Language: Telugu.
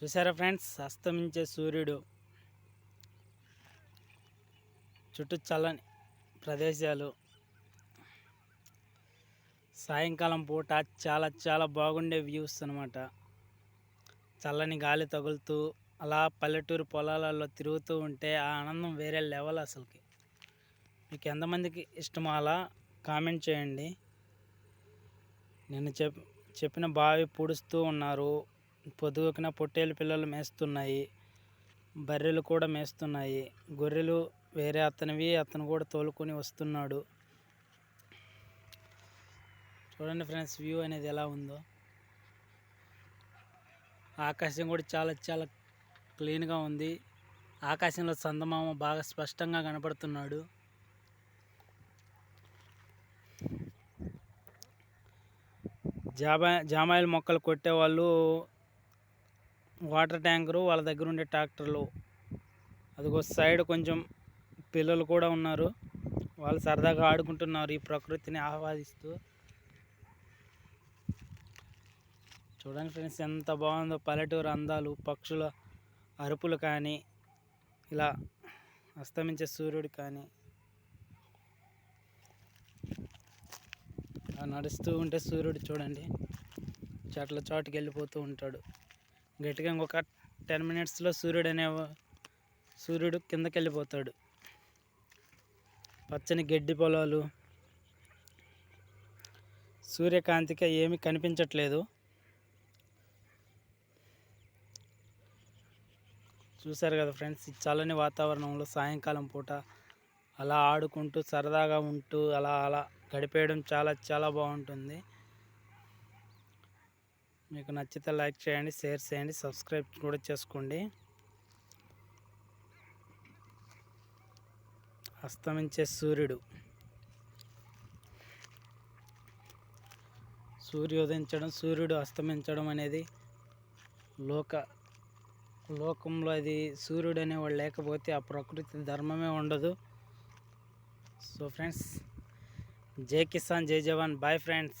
చూసారా ఫ్రెండ్స్? అస్తమించే సూర్యుడు. చుట్టూ చల్లని ప్రదేశాలు. సాయంకాలం పూట చాలా చాలా బాగుండే వ్యూస్ అనమాట చల్లని గాలి తగులుతూ అలా పల్లెటూరు పొలాలలో తిరుగుతూ ఉంటే ఆ ఆనందం వేరే లెవెల్ అసలుకి. మీకు ఎంతమందికి ఇష్టమో అలా కామెంట్ చేయండి. నేను చెప్ చెప్పిన బావి పూడుస్తూ ఉన్నారు. పొదుగుకిన పొట్టేలు పిల్లలు మేస్తున్నాయి బర్రెలు కూడా మేస్తున్నాయి గొర్రెలు వేరే అతనివి అతను కూడా తోలుకొని వస్తున్నాడు. చూడండి ఫ్రెండ్స్ వ్యూ అనేది ఎలా ఉందో. ఆకాశం కూడా చాలా చాలా క్లీన్గా ఉంది. ఆకాశంలో చందమామ బాగా స్పష్టంగా కనపడుతున్నాడు. జాబా జామాయిల మొక్కలు కొట్టేవాళ్ళు వాటర్ ట్యాంకరు వాళ్ళ దగ్గర ఉండే ట్రాక్టర్లు. అదిగో సైడ్ కొంచెం పిల్లలు కూడా ఉన్నారు. వాళ్ళు సరదాగా ఆడుకుంటున్నారు ఈ ప్రకృతిని ఆహ్వాదిస్తూ. చూడండి ఫ్రెండ్స్ ఎంత బాగుందో పల్లెటూరు అందాలు పక్షుల అరుపులు కానీ ఇలా అస్తమించే సూర్యుడు కానీ. అలా నడుస్తూ ఉంటే సూర్యుడు చూడండి చెట్ల చోటుకి వెళ్ళిపోతూ ఉంటాడు. గట్టిగా ఇంకొక టెన్ మినిట్స్లో సూర్యుడు అనే సూర్యుడు కిందకి వెళ్ళిపోతాడు పచ్చని గడ్డి పొలాలు సూర్యకాంతికి ఏమీ కనిపించట్లేదు. చూశారు కదా ఫ్రెండ్స్ ఈ చల్లని వాతావరణంలో సాయంకాలం పూట అలా ఆడుకుంటూ సరదాగా ఉంటూ అలా అలా గడిపేయడం చాలా చాలా బాగుంటుంది. మీకు నచ్చితే లైక్ చేయండి షేర్ చేయండి సబ్స్క్రైబ్ కూడా చేసుకోండి. అస్తమించే సూర్యుడు. సూర్యోదయించడం సూర్యుడు అస్తమించడం అనేది లోక లోకంలో అది సూర్యుడు అనేవాడు లేకపోతే ఆ ప్రకృతి ధర్మమే ఉండదు. సో ఫ్రెండ్స్ జై కిసాన్ జై జవాన్ bye friends.